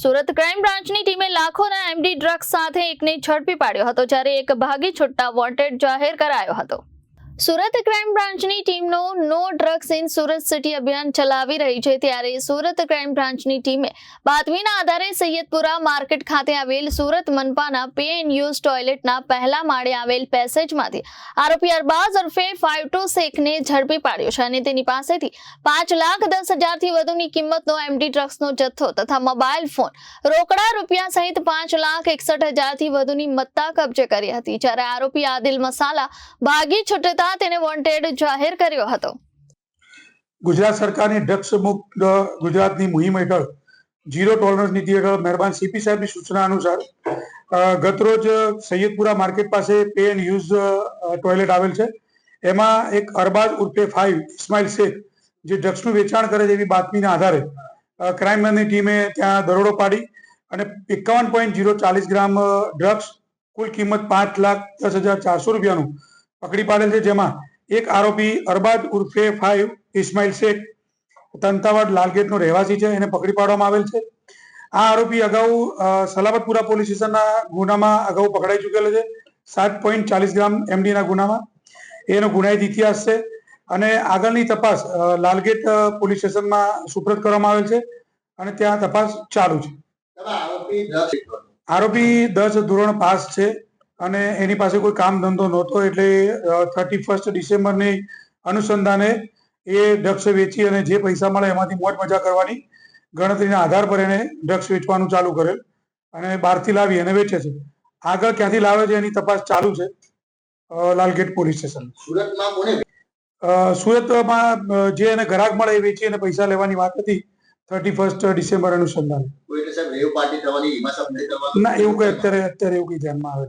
Surat crime બ્રાન્ચની ટીમે લાખોના MD drugs સાથે એકને ઝડપી પાડ્યો હતો, જ્યારે એક ભાગી છૂટતા વોન્ટેડ જાહેર કરાયો હતો. સુરત ક્રાઇમ બ્રાન્ચની ટીમનો no drugs in Surat city અભિયાન ચલાવી રહી છે. ત્યારે સુરત ક્રાઇમ બ્રાન્ચની ટીમે બાતમીના આધારે સૈયદપુરા માર્કેટ ખાતે આવેલ સુરત મનપાના પે એન્ડ યુઝ ટોયલેટના પહેલા માળે આવેલ પેસેજમાંથી આરોપી અરબાઝ ઉર્ફે ટુ શેખને ઝડપી પાડ્યો છે અને તેની પાસેથી પાંચ લાખ દસ હજારથી વધુની કિંમતનો એમડી ડ્રગ્સનો જથ્થો તથા મોબાઈલ ફોન રોકડા રૂપિયા સહિત પાંચ લાખ એકસઠ હજારથી વધુની મત્તા કબજે કરી હતી. જ્યારે આરોપી આદિલ મસાલા ભાગી છૂટતા તેને વોન્ટેડ જાહેર કર્યો હતો. ગુજરાત સરકારની ડ્રગ્સ મુક્ત ગુજરાતની મુહિમ હેઠળ ઝીરો ટોલરન્સ નીતિ હેઠળ મહેરબાન સીપી સાહેબની સૂચના અનુસાર ગતરોજ સૈયદપુરા માર્કેટ પાસે પે એન્ડ યુઝ ટોયલેટ આવેલ છે. એમાં એક અરબાજ ઉર્ફે ફાઈવ ઇસ્માઇલ શેખ જે ડ્રગ્સનું વેચાણ કરે છે એવી બાતમીના આધારે ક્રાઇમની ટીમે ત્યાં દરોડો પાડી અને એકાવન પોઈન્ટ જીરો ચાલીસ ગ્રામ ડ્રગ્સ કુલ કિંમત પાંચ લાખ દસ હજાર ચારસો રૂપિયાનું પકડી પાડેલ છે જેમાં એક આરોપી અરબાજ ઉર્ફે ફાઈવ ઇસ્માઇલ શેખ તંતાવાડ લાલગેટનો રહેવાસી છે એને પકડી પાડવામાં આવેલ છે. આ આરોપી અગાઉ સલામતપુરા સલાબતપુરા પોલીસ સ્ટેશનના ગુનામાં અગાઉ પકડાઈ ચૂકેલો છે. સાત પોઈન્ટ ચાલીસ ગ્રામ એમડીના ગુનામાં એનો ગુનાહિત ઇતિહાસ છે અને આગળની તપાસ લાલગેટ પોલીસ સ્ટેશનમાં સુપ્રત કરવામાં આવેલ છે અને ત્યાં તપાસ ચાલુ છે. આરોપી દસ ધોરણ પાસ છે. અને એની પાસે કોઈ કામ ધંધો નહોતો એટલે થર્ટી ફર્સ્ટ ડિસેમ્બરની અનુસંધાને એ ડ્રગ્સ વેચી અને જે પૈસા મળે એમાંથી મોજ મજા કરવાની ગણતરીના આધાર પર એને ડ્રગ્સ વેચવાનું ચાલુ કરેલ અને બહારથી લાવી અને વેચે છે. આગળ ક્યાંથી લાવે છે એની તપાસ ચાલુ છે લાલગેટ પોલીસ સ્ટેશન. સુરતમાં કોને સુરતમાં જે એને ગ્રાહક મળે એ વેચી અને પૈસા લેવાની વાત હતી થર્ટી ફર્સ્ટ ડિસેમ્બર અનુસંધાને. ના એવું કઈ અત્યારે અત્યારે એવું કઈ ધ્યાનમાં આવે